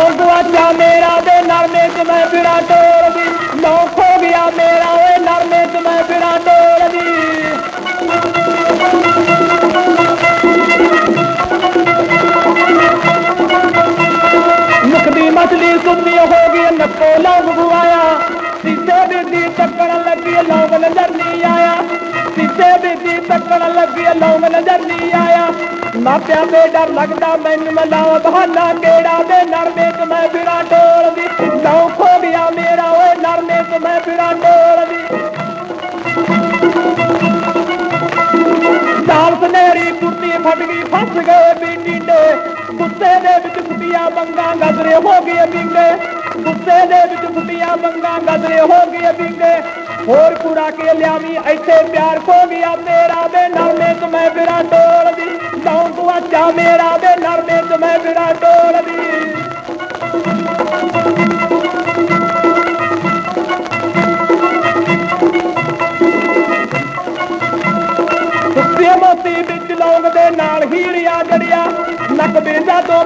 ਹੋਰ ਦੁਆ ਚਾ ਮੇਰਾ ਦੇ ਨਰਮੇ ਚ ਮੈਂ ਫਿੜਾ ਟੋਲਦੀ ਲੋਕ ਹੋ ਗਿਆ ਮੇਰਾ ਓਏ ਨਰਮੇ ਚ ਮੈਂ ਫਿੜਾ ਟੋਲਦੀ ਨਕਦੀ ਮਛਲੀ ਸੁੰਨੀ ਹੋ ਗਈ, ਨੱਕੋ ਲੰਗ ਬੁਆਇਆ। ਸਿੱਧੇ ਦੀ ਟੱਕਰ ਤੱਕਣ ਲੱਗੀ ਲੌਂਗ ਨਜ਼ਰ ਨਹੀਂ ਆਇਆ। ਮਾਪਿਆਂ ਤੇ ਡਰ ਲੱਗਦਾ, ਮੈਨੂੰ ਮਲਾਵਾ ਬਹਾਨਾ ਕਿਹੜਾ? ਵੇ ਨਰਮੇ ਚ ਮੈਂ ਫਿਰਾਂ ਡੋਲਦੀ ਲੌਂ ਖੋ ਗਿਆ ਮੇਰਾ, ਓਏ ਨਰਮੇ ਚ ਮੈਂ ਫਿਰਾਂ ਡੋਲਦੀ ਦਾਲ ਸਨੇਰੀ ਕੁੱਤੀ ਫਟ ਗਈ, ਫਸ ਗਏ ਬੀਟੀ ਟਿੰਡੇ ਗੁੱਸੇ ਦੇ ਵਿੱਚ ਫੁੱਟੀਆਂ ਬੰਗਾਂ ਗਦਰੇ ਹੋ ਗਏ ਵਿੰਗੇ ਗੁੱਸੇ ਦੇ ਵਿੱਚ ਫੁੱਟੀਆਂ ਬੰਗਾਂ ਗਦਰੇ ਹੋ ਗਏ ਵਿੰਗੇ ਹੋਰ ਕੂੜਾ ਕੇ ਲਿਆਵੀਂ, ਇੱਥੇ ਪਿਆਰ ਖੋ ਗਿਆ ਮੇਰਾ ਦੇ ਨਰਮੇ ਚ ਮੈਂ ਫਿਰਾਂ ਡੋਲਦੀ। ਲੌਂ ਗੁਆਚਾ ਮੇਰਾ ਦੇ ਨਰਮੇ ਚ ਮੈਂ ਫਿਰਾਂ ਡੋਲਦੀ।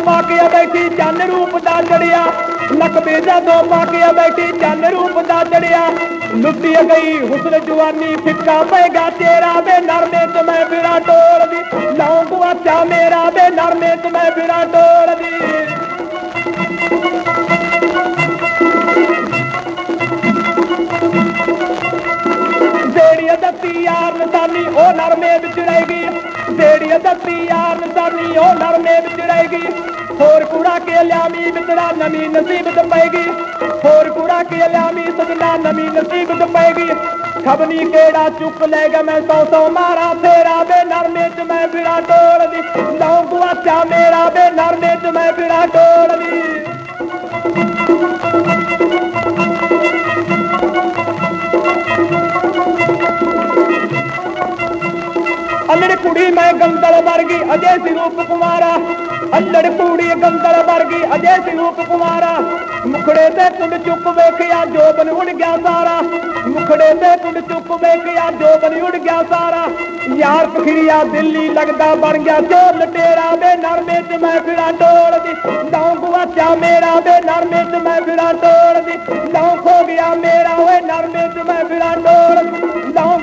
ਬੇਜਾ ਬੈਠੀ, ਚੰਨ ਰੂਪ ਦਾ ਜੜਿਆ। ਨੱਕ ਦੋ ਤੋਂ ਬੈਠੀ, ਚੰਨ ਰੂਪ ਦਾ ਜੜਿਆ। ਲੁੱਟੀ ਗਈ ਹੁਸਨ ਜਵਾਨੀ, ਫਿੱਕਾ ਪੈਗਾ ਤੇਰਾ ਵੇ ਨਰਮੇ ਚ ਮੈਂ ਫਿਰਾਂ ਡੋਲਦੀ ਲੌਂਗ ਵਾਚਾ ਮੇਰਾ ਵੇ ਨਰਮੇ ਚ ਮੈਂ ਫਿਰਾਂ ਡੋਲਦੀ ਜਿਹੜੀ ਦੱਤੀ ਯਾਰ ਨਸਾਨੀ, ਉਹ ਨਰਮੇ ਵਿੱਚ ਰਹੇਗੀ ਜਿਹੜੀ ਦੱਤੀ ਯਾਰ ਨਸਾਨੀ, ਉਹ ਨਰਮੇ ਵਿੱਚ ਰਹੇਗੀ ਹੋਰ ਕੁੜਾ ਕੇ ਲਿਆਮੀ ਵਿਚੜਾ ਨਵੀਂ ਨਸੀਬ ਪਏਗੀ। ਹੋਰ ਕੁੜਾ ਕੇ ਲਿਆਮੀ ਸਜਣਾ ਨਵੀਂ ਨਸੀਬ ਪਏਗੀ। ਖਬਨੀ ਕਿਹੜਾ ਚੁੱਕ ਲੈ ਗਿਆ ਮੈਂ ਸੌ ਸੌ ਮਾਰਾ। ਫੇਰਾ ਵੇ ਨਰਮੇ ਚ ਮੈਂ ਫਿਰਾਂ ਡੋਲਦੀ। ਲੌਂ ਗੁਆਚਾ ਮੇਰਾ ਵੇ ਨਰਮੇ ਚ ਮੈਂ ਫਿਰਾਂ ਡੋਲਦੀ। ਗੰਦਲ ਵਰਗੀ ਅਜੇ ਸੀ ਰੂਪ ਕੁਮਾਰਾ ਗੰਦਲ ਵਰਗੀ ਅਜੇ ਸੀ ਕੁਮਾਰਾ ਮੁਖੜੇ ਤੇ ਕੁੰਡ ਚੁੱਪ ਵੇਖਿਆ, ਜੋਬਨ ਉੜ ਗਿਆ ਸਾਰਾ। ਮੁਖੜੇ ਤੇ ਕੁੰਡ ਚੁੱਪ ਵੇਖਿਆ, ਜੋਬਨ ਉੜ ਗਿਆ ਸਾਰਾ। ਯਾਰ ਪਖਰੀਆ ਦਿੱਲੀ ਲੱਗਦਾ ਬਣ ਗਿਆ, ਜੋ ਲਟੇਰਾ ਵੇ ਨਰਮੇ ਚ ਮੈਂ ਫਿਰਾਂ ਡੋਲਦੀ ਲੌਂ ਗੁਆਚਾ ਮੇਰਾ ਵੇ ਨਰਮੇ ਚ ਮੈਂ ਫਿਰਾਂ ਡੋਲਦੀ ਲੌਂ ਖੋ ਗਿਆ ਮੇਰਾ ਓਏ ਨਰਮੇ ਚ ਮੈਂ ਫਿਰਾਂ ਡੋਲਦੀ ਲੌਂ